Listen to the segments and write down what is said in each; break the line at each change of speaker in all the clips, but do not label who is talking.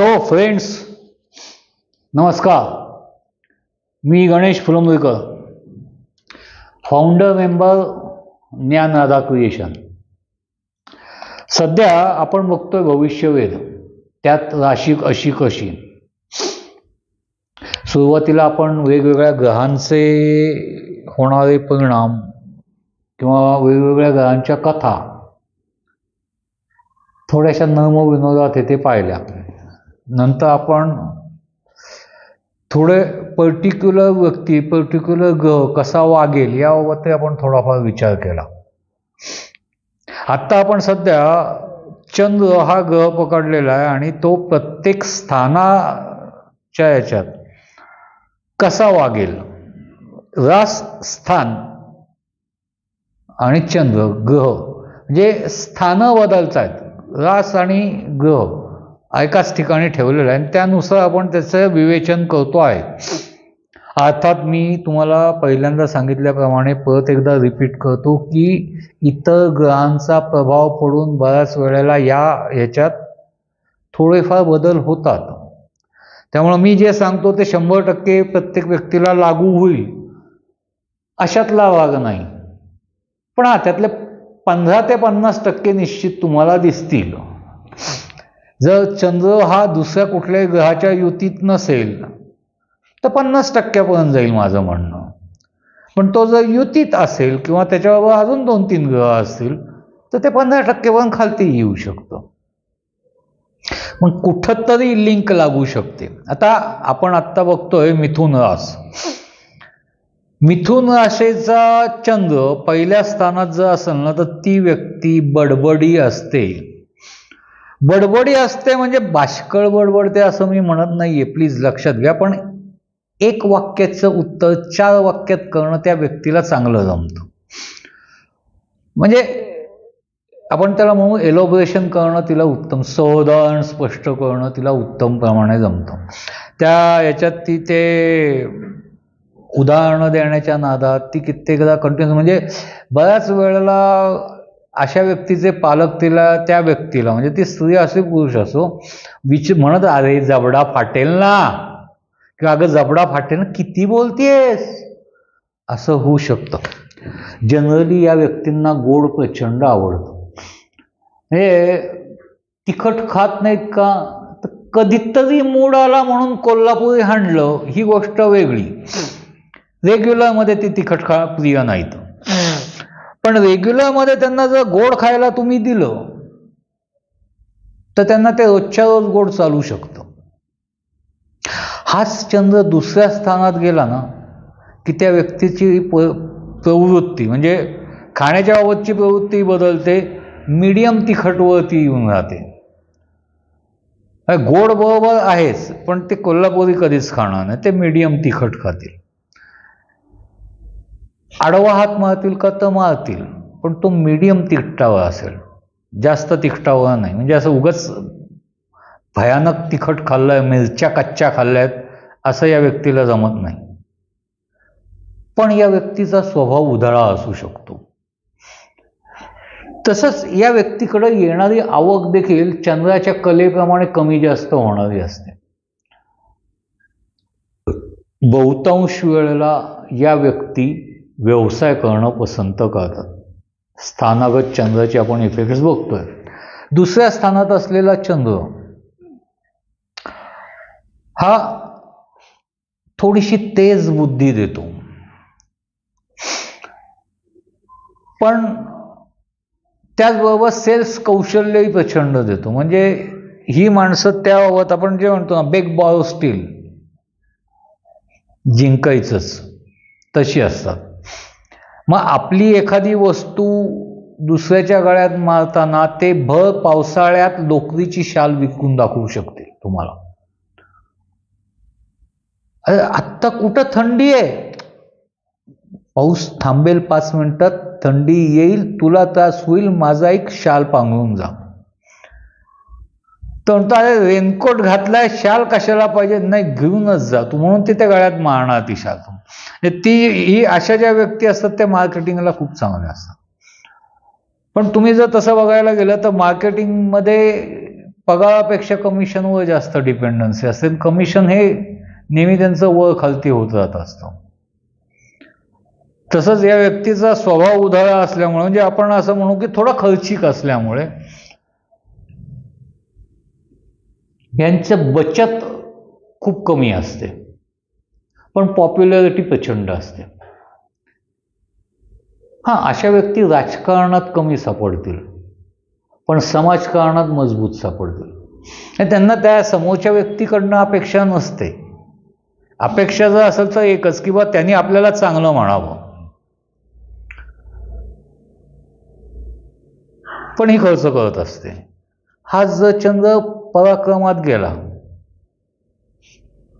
So friends नमस्कार मी Ganesh Fulambuikar founder member Gyan Radha creation सध्या आपण बघतोय भविष्यवेध. त्यात राशिक अशी कशी? सुरुवातीला आपण वेगवेगळ्या ग्रहांचे होणारे परिणाम किंवा वेगवेगळ्या ग्रहांच्या कथा थोड्याशा नर्म विनोदात येथे पाहिल्या. नंतर आपण थोडे पर्टिक्युलर व्यक्ती पर्टिक्युलर ग्रह कसा वागेल याबाबतही आपण थोडाफार विचार केला. आत्ता आपण सध्या चंद्र हा ग्रह पकडलेला आहे आणि तो प्रत्येक स्थानाच्या याच्यात कसा वागेल? रास स्थान आणि चंद्र ग्रह. म्हणजे स्थानं बदलत आहेत रास आणि ग्रह. एकाच ठिकाणी ठेवलेलं आहे. आणि त्यानुसार आपण त्याचं विवेचन करतो आहे. अर्थात मी तुम्हाला पहिल्यांदा सांगितल्याप्रमाणे परत एकदा रिपीट करतो की इतर ग्रहांचा प्रभाव पडून बऱ्याच वेळेला या ह्याच्यात थोडेफार बदल होतात. त्यामुळं मी जे सांगतो ते शंभर टक्के प्रत्येक व्यक्तीला लागू होईल. अशातला भाग नाही. पण हा त्यातले पंधरा ते पन्नास टक्के निश्चित तुम्हाला दिसतील. जर चंद्र हा दुसऱ्या कुठल्याही ग्रहाच्या युतीत नसेल तर पन्नास टक्क्यापर्यंत जाईल माझं म्हणणं. पण तो जर युतीत असेल किंवा त्याच्याबरोबर अजून दोन तीन ग्रह असतील तर ते पंधरा टक्केपर्यंत खालती येऊ शकतं. मग कुठं तरी लिंक लागू शकते. आता आपण आत्ता बघतोय मिथुन रास मिथुन राशेचा चंद्र पहिल्या स्थानात जर असेल ना तर ती व्यक्ती बडबडी असते. बडबडी असते म्हणजे बाष्कळ बडबडते असं मी म्हणत नाहीये. प्लीज लक्षात घ्या. पण एक वाक्याचं उत्तर चार वाक्यात करणं त्या व्यक्तीला चांगलं जमतं. म्हणजे आपण त्याला म्हणू एलोब्रेशन करणं तिला उत्तम सौदाहरण स्पष्ट करणं तिला उत्तम प्रमाणे जमतं. त्या याच्यात ती ते उदाहरणं देण्याच्या नादात ती कित्येकदा कंटिन्यू म्हणजे बऱ्याच वेळेला अशा व्यक्तीचे पालक तिला त्या व्यक्तीला म्हणजे ती स्त्री असो पुरुष असो विच म्हणत अरे जबडा फाटेल ना. किंवा अगं जबडा फाटेल ना किती बोलतेस? असं होऊ शकतं. जनरली या व्यक्तींना गोड प्रचंड आवडतं. हे तिखट खात नाहीत का? तर कधीतरी मूड आला म्हणून कोल्हापुरी हाणलं ही गोष्ट वेगळी. रेग्युलरमध्ये ती तिखट खा प्रिय नाहीत. पण रेग्युलरमध्ये त्यांना जर गोड खायला तुम्ही दिलं तर त्यांना ते रोजच्या रोज गोड चालू शकतं. हाच चंद्र दुसऱ्या स्थानात गेला ना की त्या व्यक्तीची प प्रवृत्ती म्हणजे खाण्याच्या बाबतची प्रवृत्ती बदलते मीडियम तिखटवरती येऊन राहते. गोड बरोबर आहेच पण ते कोल्हापुरी कधीच खाणार नाही ते मीडियम तिखट खातील. आडवा हात मारतील का तर मारतील पण तो मीडियम तिखटावा असेल. जास्त तिखटावा नाही. म्हणजे असं उगच भयानक तिखट खाल्लंय मिरच्या कच्च्या खाल्ल्यात असं या व्यक्तीला जमत नाही. पण या व्यक्तीचा स्वभाव उधळा असू शकतो. तसंच या व्यक्तीकडे येणारी आवक देखील चंद्राच्या कलेप्रमाणे कमी जास्त होणारी असते. बहुतांश वेळेला या व्यक्ती व्यवसाय करणं पसंत करतात. स्थानागत चंद्राचे आपण इफेक्ट्स बघतोय. दुसऱ्या स्थानात असलेला चंद्र हा थोडीशी तेज बुद्धी देतो. पण त्याचबरोबर सेल्स कौशल्यही प्रचंड देतो. म्हणजे ही माणसं त्याबाबत आपण जे म्हणतो ना बेग बॉल स्टील जिंकायचंच. तशी असतात. मग आपली एखादी वस्तू दुसऱ्याच्या गळ्यात मारताना ते भर पावसाळ्यात लोकरीची शाल विकून दाखवू शकते तुम्हाला. अरे आत्ता कुठं थंडी आहे? पाऊस थांबेल पाच मिनिटात थंडी येईल तुला त्रास होईल माझा एक शाल पांघरून जा. तर म्हणतो अरे रेनकोट घातलाय शाल कशाला पाहिजे? नाही घेऊनच जा तू. म्हणून ते त्या गळ्यात मारणार ती शाल म्हणजे ती ही अशा ज्या व्यक्ती असतात त्या मार्केटिंगला खूप चांगल्या असतात. पण तुम्ही जर तसं बघायला गेलं तर मार्केटिंगमध्ये पगारापेक्षा कमिशनवर जास्त डिपेंडन्सी असते. कमिशन हे नेहमी त्यांचं वर खालती होत जात असतं. तसंच या व्यक्तीचा स्वभाव उधाळा असल्यामुळे म्हणजे आपण असं म्हणू की थोडा खर्चिक असल्यामुळे यांचं बचत खूप कमी असते. पण पॉप्युलॅरिटी प्रचंड असते. हां अशा व्यक्ती राजकारणात कमी सापडतील. पण समाजकारणात मजबूत सापडतील. आणि त्यांना त्या समोरच्या व्यक्तीकडनं अपेक्षा नसते. अपेक्षा जर असेल तर एकच किंवा त्यांनी आपल्याला चांगलं म्हणावं. पण ही खर्च करत असते. हा जर चंद्र पराक्रमात गेला.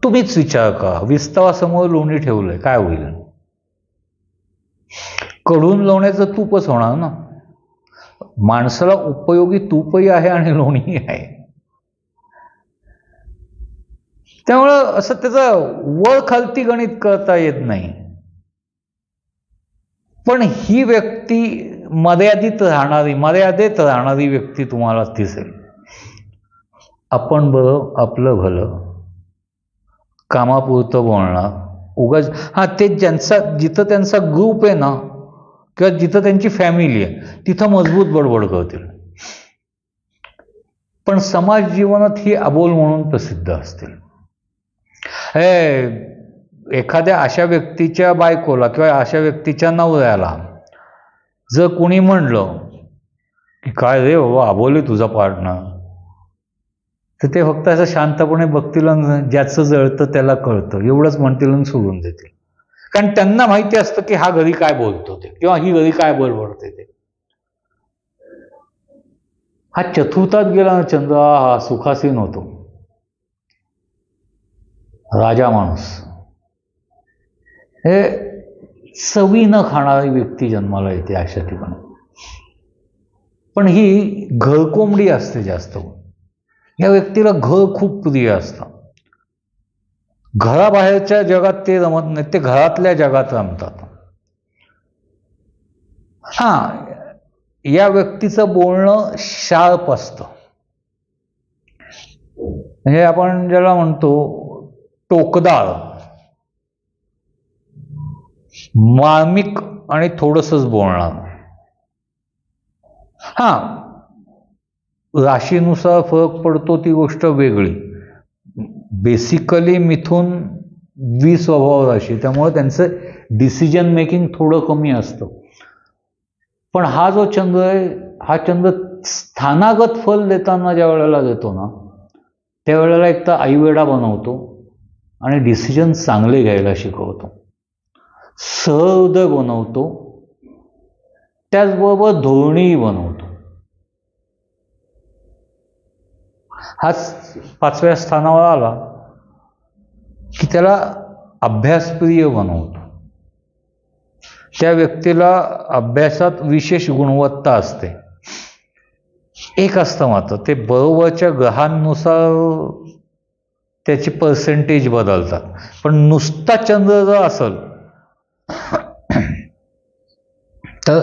तुम्हीच विचार करा. विस्तवासमोर लोणी ठेवलंय. काय होईल? कढून लोण्याचं तूपच होणार ना? माणसाला उपयोगी तूपही आहे आणि लोणीही आहे. त्यामुळं असं त्याचं वर खालती गणित करता येत नाही. पण ही व्यक्ती मर्यादित राहणारी मर्यादेत राहणारी व्यक्ती तुम्हाला दिसेल. आपण बरं आपलं भलं. कामापुरतं बोलणार. उगाच हां ते ज्यांचा जिथं त्यांचा ग्रुप आहे ना किंवा जिथं त्यांची फॅमिली आहे तिथं मजबूत बडबड करतील. पण समाज जीवनात ही अबोल म्हणून प्रसिद्ध असतील. हे एखाद्या अशा व्यक्तीच्या बायकोला किंवा अशा व्यक्तीच्या नवऱ्याला जर कोणी म्हणलं की काय रे बाबा अबोली तुझा पार्टनर तर ते फक्त असं शांतपणे बघतील आणि ज्याचं जळतं त्याला कळतं. एवढंच म्हणतील आणि सोडून देतील. कारण त्यांना माहिती असतं की हा घरी काय बोलतो ते किंवा ही घरी काय बडबडते ते. हा चतुर्थात गेला ना चंद्र हा सुखासीन होतो. राजा माणूस. हे चवी न खाणारी व्यक्ती जन्माला येते अशा ठिकाणी. पण ही घरकोंबडी असते जास्त. या व्यक्तीला घर खूप प्रिय असतं. घराबाहेरच्या जगात ते रमत नाही ते घरातल्या जगात रमतात. हां या व्यक्तीचं बोलणं शार्प असतं. म्हणजे आपण ज्याला म्हणतो टोकदाळ मार्मिक आणि थोडंसंच बोलणार. हां राशीनुसार फरक पडतो ती गोष्ट वेगळी. बेसिकली मिथून वी स्वभाव राशी त्यामुळे त्यांचं डिसिजन मेकिंग थोडं कमी असतं. पण हा जो चंद्र आहे हा चंद्र स्थानागत फल देताना ज्या वेळेला देतो ना त्यावेळेला एक तर आईवेडा बनवतो आणि डिसिजन चांगले घ्यायला शिकवतो. सहृदय बनवतो. त्याचबरोबर धोरणीही बनवतो. हाच पाचव्या स्थानावर आला की त्याला अभ्यासप्रिय बनवतो. त्या व्यक्तीला अभ्यासात विशेष गुणवत्ता असते. एक असतं मात्र ते बरोबरच्या ग्रहांनुसार त्याचे पर्सेंटेज बदलतात. पण नुसता चंद्र जर असेल तर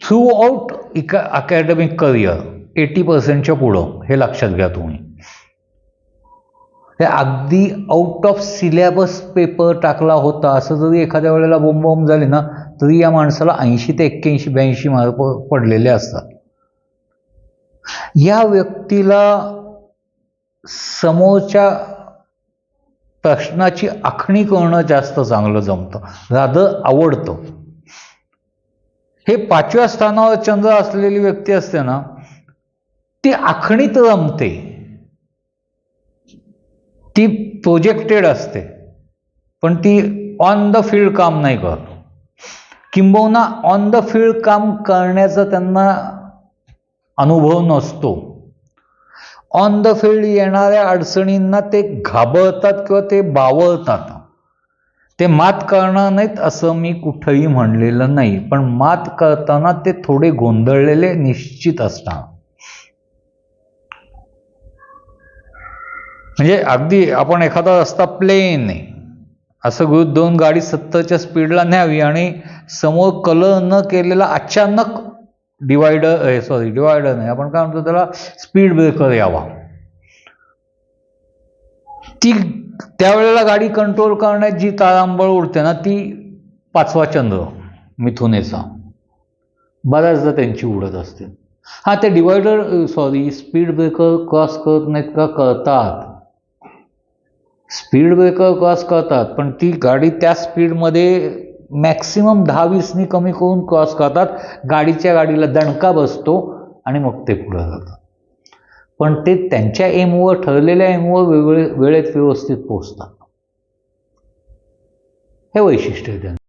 थ्रू आउट इका अकॅडमिक करिअर एटी पर्सेंटच्या पुढं हे लक्षात घ्या तुम्ही. हे अगदी आउट ऑफ सिलेबस पेपर टाकला होता असं जरी एखाद्या वेळेला बोंब झाले ना तरी या माणसाला ऐंशी ते एक्क्याऐंशी ब्याऐंशी मार्क पडलेले असतात. या व्यक्तीला समोरच्या प्रश्नाची आखणी करणं जास्त चांगलं जमतं राधं आवडतं. हे पाचव्या स्थानावर चंद्र असलेली व्यक्ती असते ना ती आखणीत रमते ती प्रोजेक्टेड असते. पण ती ऑन द फील्ड काम नाही करत. किंबहुना ऑन द फील्ड काम करण्याचा त्यांना अनुभव नसतो. ऑन द फील्ड येणाऱ्या अडचणींना ते घाबरतात किंवा ते बावळतात. ते मात करणार नाहीत असं मी कुठंही म्हणलेलं नाही. पण मात करताना ते थोडे गोंधळलेले निश्चित असणार म्हणजे अगदी आपण एखादा रस्ता प्लेन आहे. असं गृहित दोन गाडी सत्तरच्या स्पीडला न्यावी आणि समोर कलर न केलेला अचानक डिवायडर सॉरी डिवायडर नाही. आपण काय म्हणतो त्याला स्पीड ब्रेकर यावा. ती त्यावेळेला गाडी कंट्रोल करण्यात जी तारांबळ उडते ना ती पाचवा चंद्र मिथुनेचा. बऱ्याचदा त्यांची उडत असते. हां ते divider sorry speed breaker cross करत नाहीत का करतात. स्पीड ब्रेकर क्रॉस करतात पण ती गाडी त्या स्पीडमध्ये मॅक्सिमम दहा वीसनी कमी करून क्रॉस करतात. गाडीच्या गाडीला दणका बसतो आणि मग ते पुढं जातात. पण ते त्यांच्या एमवर ठरलेल्या एमवर वेगळे वेळेत व्यवस्थित पोचतात हे वैशिष्ट्य आहे त्यांचं.